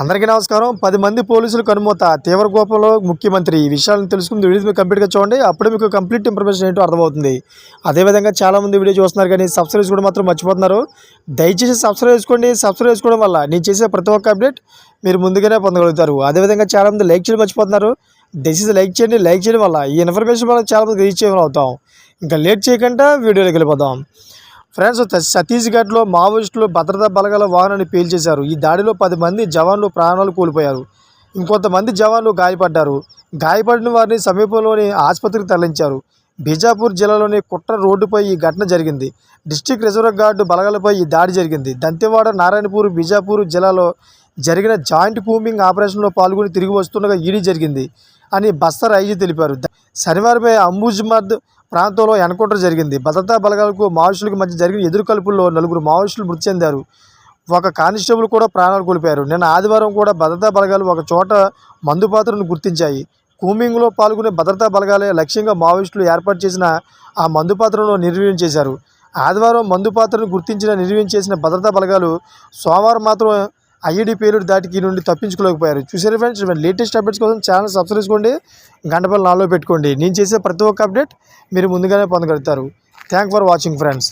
అందరికీ నమస్కారం. పది మంది పోలీసులు కనుమూత. తీవ్ర కోపంలో ముఖ్యమంత్రి. ఈ విషయాలను తెలుసుకుని వీడియో మీకు కంప్లీట్గా చూడండి. అప్పుడు మీకు కంప్లీట్ ఇన్ఫర్మేషన్ ఏంటో అర్థమవుతుంది. అదేవిధంగా చాలామంది వీడియో చూస్తున్నారు కానీ సబ్స్క్రైబ్ కూడా మాత్రం మర్చిపోతున్నారు. దయచేసి సబ్స్క్రైబ్ చేసుకోండి. సబ్స్క్రైబ్ చేసుకోవడం వల్ల నేను చేసే ప్రతి ఒక్క అప్డేట్ మీరు ముందుగానే పొందగలుగుతారు. అదేవిధంగా చాలామంది లైక్ చేయడం మర్చిపోతున్నారు. దయచేసి లైక్ చేయండి. లైక్ చేయడం వల్ల ఈ ఇన్ఫర్మేషన్ మనం చాలామంది రీచ్ చేయడం అవుతాం ఇంకా లేట్ చేయకుండా వీడియోలోకి వెళ్ళిపోదాం. ఫ్రెండ్స్ ఛత్తీస్గఢ్లో మావోయిస్టులు భద్రతా బలగాల వాహనాన్ని పేల్చేశారు. ఈ దాడిలో పది మంది జవాన్లు ప్రాణాలు కోల్పోయారు. ఇంకొంతమంది జవాన్లు గాయపడ్డారు. గాయపడిన వారిని సమీపంలోని ఆసుపత్రికి తరలించారు. బీజాపూర్ జిల్లాలోని కుట్ర రోడ్డుపై ఈ ఘటన జరిగింది. డిస్టిక్ రిజర్వ్ గార్డు బలగాలపై ఈ దాడి జరిగింది. దంతెవాడ నారాయణపూర్ బీజాపూర్ జిల్లాలో జరిగిన జాయింట్ కూంబింగ్ ఆపరేషన్లో పాల్గొని తిరిగి వస్తుండగా ఈడీ జరిగింది అని బస్తర్ ఐజీ తెలిపారు. ద- శనివారమే అంబుజ్మద్ ప్రాంతంలో ఎన్కౌంటర్ జరిగింది. భద్రతా బలగాలకు మావోయిస్టులకు మధ్య జరిగిన ఎదురుకల్పుల్లో నలుగురు మావోయిస్టులు మృతి చెందారు. ఒక కానిస్టేబుల్ కూడా ప్రాణాలు కోల్పోయారు. నిన్న ఆదివారం కూడా భద్రతా బలగాలు ఒక చోట మందుపాత్రను గుర్తించాయి. కూమింగ్లో పాల్గొనే భద్రతా బలగాలే లక్ష్యంగా మావోయిస్టులు ఏర్పాటు చేసిన ఆ మందుపాత్రను నిర్వీర్యం చేశారు. ఆదివారం మందుపాత్రను గుర్తించిన నిర్వీర్యం చేసిన భద్రతా బలగాలు సోమవారం మాత్రం ఐఈడి పేలుడు దాటికి నుండి తప్పించుకోలేకపోయారు. చూసారు ఫ్రెండ్స్ లేటెస్ట్ అప్డేట్స్ కోసం ఛానల్ సబ్స్క్రైబ్ చేసుకోండి. గంటపల్లి నాలో పెట్టుకోండి. నేను చేసే ప్రతి ఒక్క అప్డేట్ మీరు ముందుగానే పొందగలుగుతారు. Thank for watching friends